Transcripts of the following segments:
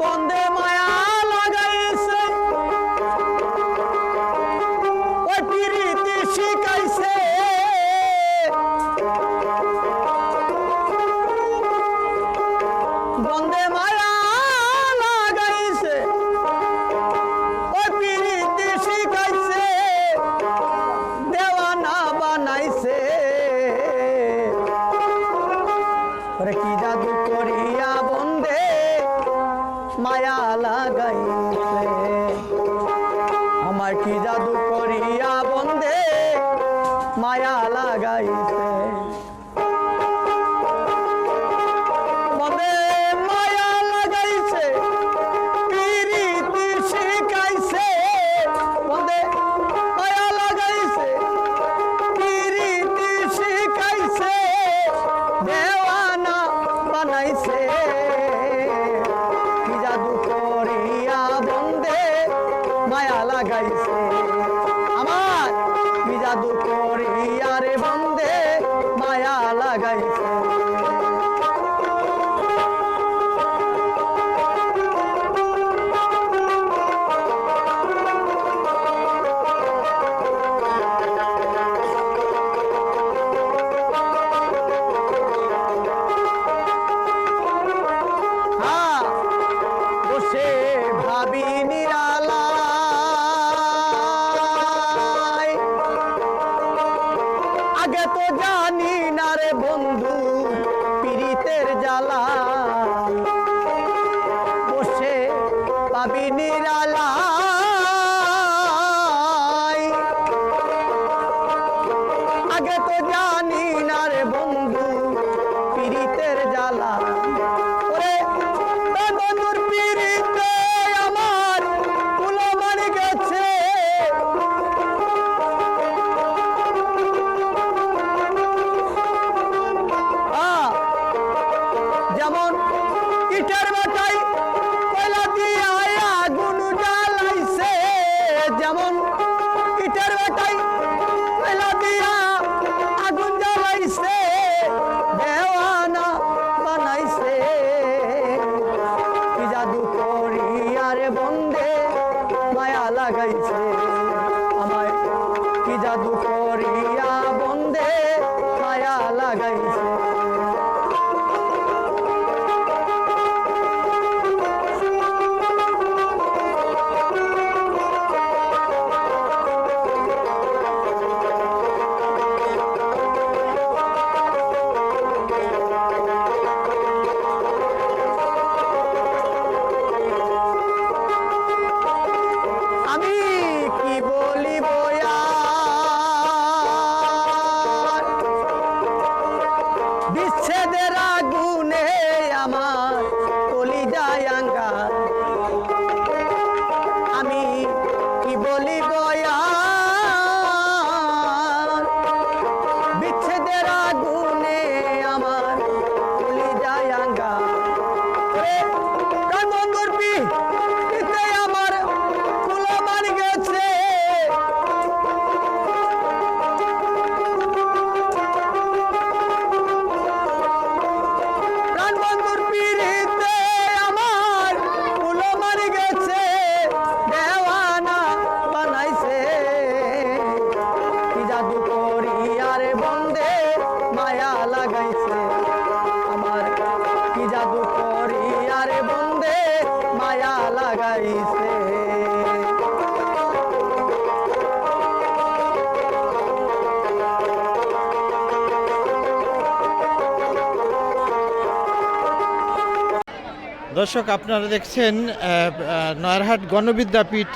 বন্দে মা মায়া লাগাইছে। আমার কি জাদু guys. দর্শক আপনারা দেখছেন নয়ারহাট গণবিদ্যাপীঠ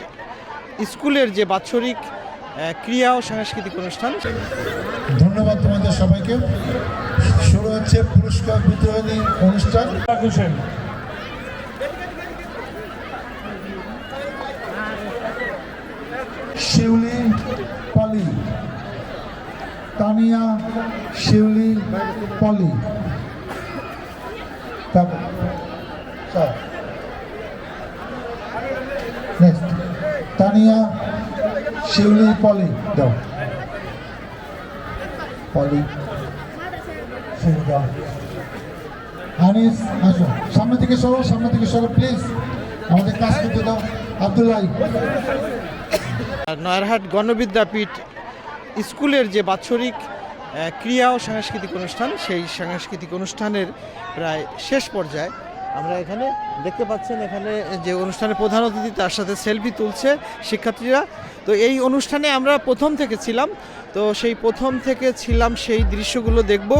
স্কুলের যে বাৎসরিক ক্রিয়া ও সাংস্কৃতিক অনুষ্ঠান। ধন্যবাদ তোমাদের সবাইকে। শুরু হচ্ছে পুরস্কার বিতরণী অনুষ্ঠান। শিউলি পলি। তানিয়া শিউলি পলি। শিউলি পলি দাও। পলি শিউলি আসো। সামনে থেকে সরো, সামনে থেকে সরো প্লিজ আমাদের কাজ করতে দাও। আবদুল্লাহ। নয়ারহাট গণবিদ্যাপীঠ স্কুলের যে বাৎসরিক ক্রিয়া ও সাংস্কৃতিক অনুষ্ঠান, সেই সাংস্কৃতিক অনুষ্ঠানের প্রায় শেষ পর্যায়ে আমরা এখানে দেখতে পাচ্ছেন এখানে যে অনুষ্ঠানের প্রধান অতিথি তার সাথে সেলফি তুলছে শিক্ষার্থীরা। তো এই অনুষ্ঠানে আমরা প্রথম থেকে ছিলাম। তো সেই প্রথম থেকে ছিলাম সেই দৃশ্যগুলো দেখব।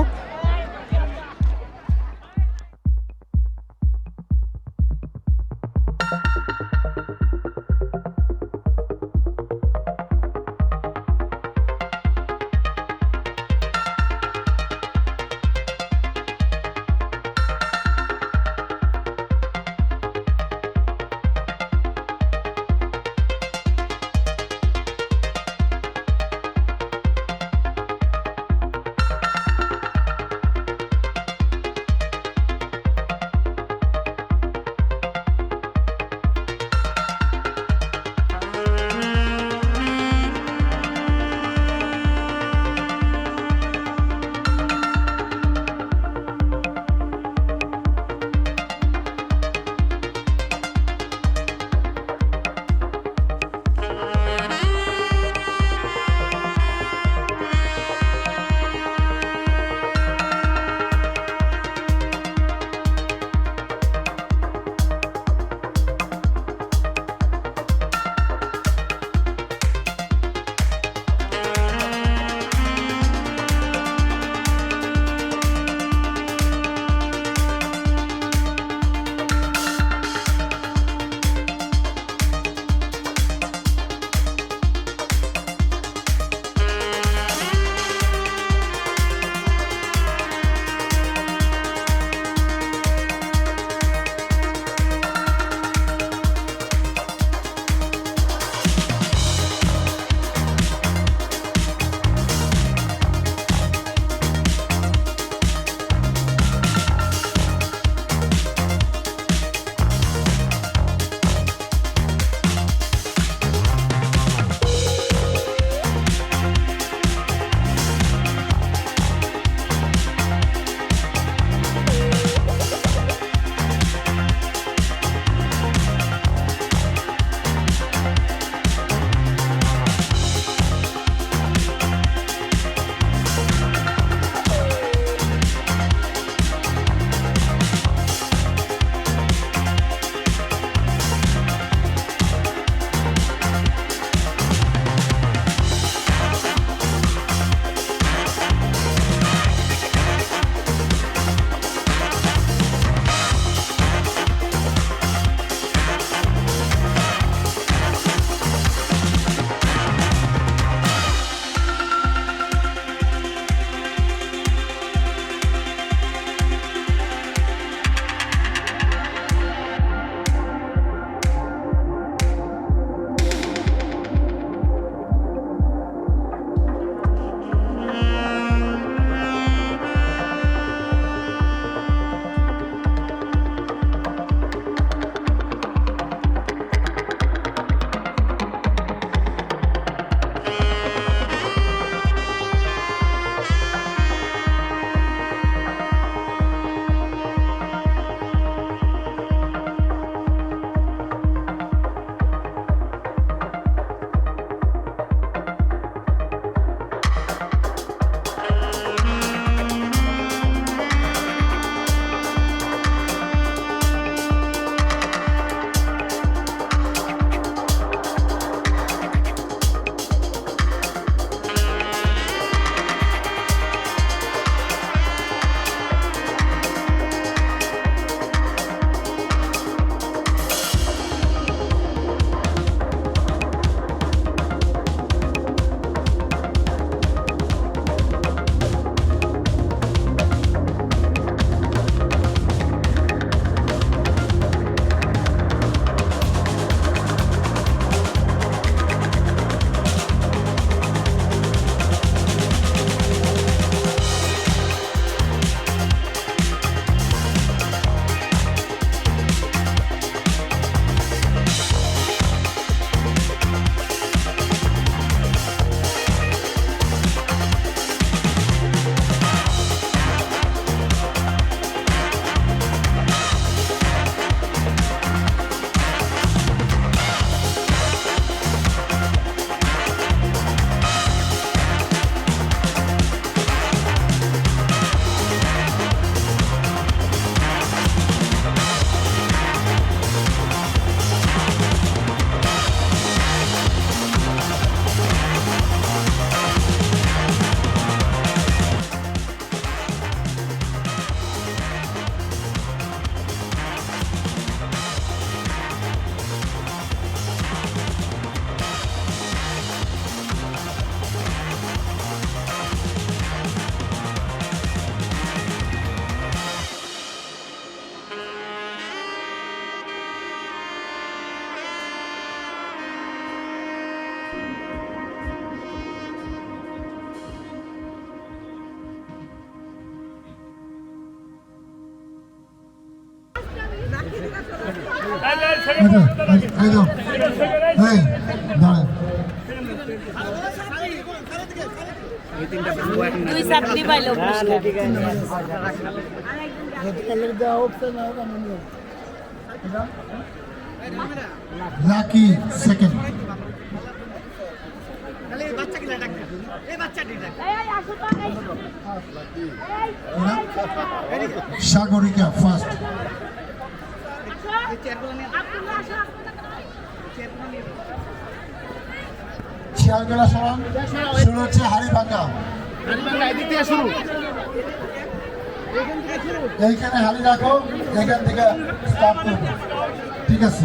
দুই চাকরি পাইলো লাকি সেকেন্ড। সাগরিকা ফার্স্ট শুরু হচ্ছে হাড়িভাঙ্গা এইখানে হাড়ি রাখো এখান থেকে ঠিক আছে।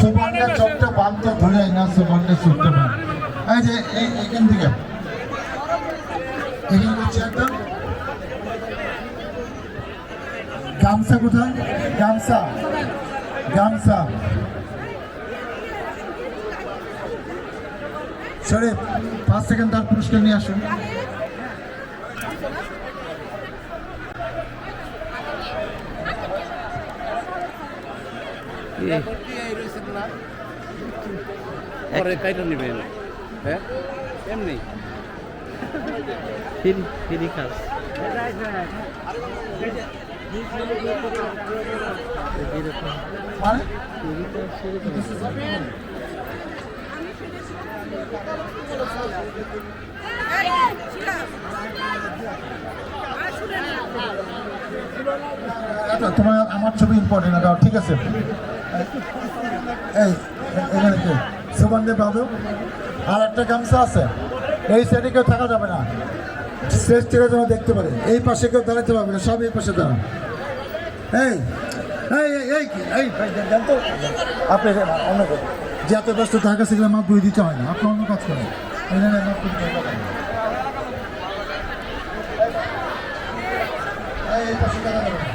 সুবর্ণের চোখটা বাঁধতে ধরে না সুবর্ণের চোখটা এই যে, এই এখান থেকে। এখানে হচ্ছে গামছা কোথায়? গামছা। গামছা। শরীফ পাঁচ সেকেন্ড তার পুরস্কার নিয়ে আসুন। পরে কাইটা নেবেন। হ্যাঁ? এমনি। ফ্রি ফ্রি কাজ তোমার আমার ছবি ইম্পর্টেন্ট দাও, ঠিক আছে। এই সুগন্ধে বাঁধো আর একটা গামছা আছে। এই সাইডে কেউ থাকা যাবে না। থেকে যেন দেখতে পারে। এই পাশে কেউ দাঁড়াতে পারবে না, সব এই পাশে দাঁড়ান এই এই এই এই তো। আপনি অন্য যে এত ব্যস্ত, তার কাছে গেলে বই দিতে হয় না। আপনি অন্য কাজ করেন। এই পাশে দাঁড়া যাবে না।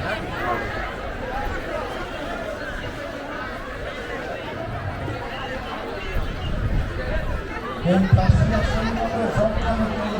এই পাশে একসঙ্গে সব কাম করে।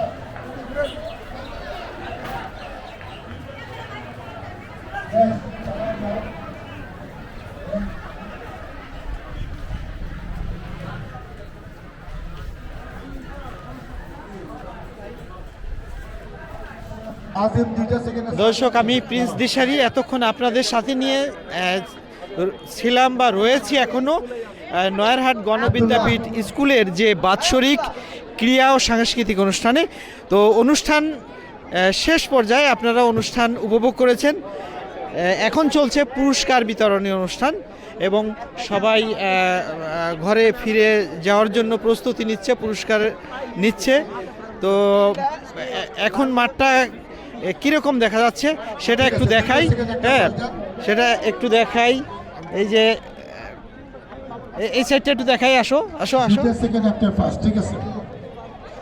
দর্শক আমি প্রিন্স দিশারি এতক্ষণ আপনাদের সাথে নিয়ে ছিলাম বা রয়েছি এখনও আহ, নয়ারহাট গণবিদ্যাপীঠ স্কুলের যে বাৎসরিক ক্রিয়া ও সাংস্কৃতিক অনুষ্ঠানে। তো অনুষ্ঠান শেষ পর্যায়ে আপনারা অনুষ্ঠান উপভোগ করেছেন। এখন চলছে পুরস্কার বিতরণী অনুষ্ঠান এবং সবাই ঘরে ফিরে যাওয়ার জন্য প্রস্তুতি নিচ্ছে পুরস্কার নিচ্ছে। তো এখন মাঠটা কীরকম দেখা যাচ্ছে? সেটা একটু দেখাই। হ্যাঁ সেটা একটু দেখাই। এই যে এই সাইডটা একটু দেখাই আসো আসো আসো। সেকেন্ড ফার্স্ট ঠিক আছে?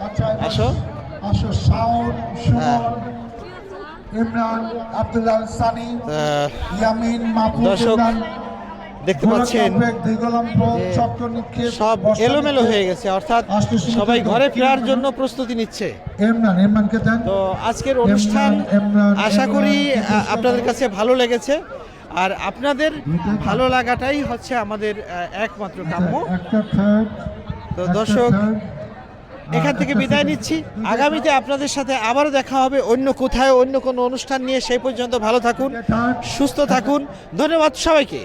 আচ্ছা আসো। আসো শাওন হ্যাঁ। ইমরান আব্দুল্লাহ সানি ইয়ামিন মাহফুজ দর্শক, দেখতে পাচ্ছেন সব এলোমেলো হয়ে গেছে অর্থাৎ সবাই ঘরে ফেরার জন্য প্রস্তুতি নিচ্ছে। তো আজকের অনুষ্ঠান আশা করি আপনাদের কাছে ভালো লেগেছে। আর আপনাদের ভালো লাগাটাই হচ্ছে আমাদের একমাত্র কাম্য। তো দর্শক এখান থেকে বিদায় নিচ্ছি। আগামীতে আপনাদের সাথে আবারও দেখা হবে অন্য কোথায় অন্য কোনো অনুষ্ঠান নিয়ে। সেই পর্যন্ত ভালো থাকুন সুস্থ থাকুন। ধন্যবাদ সবাইকে।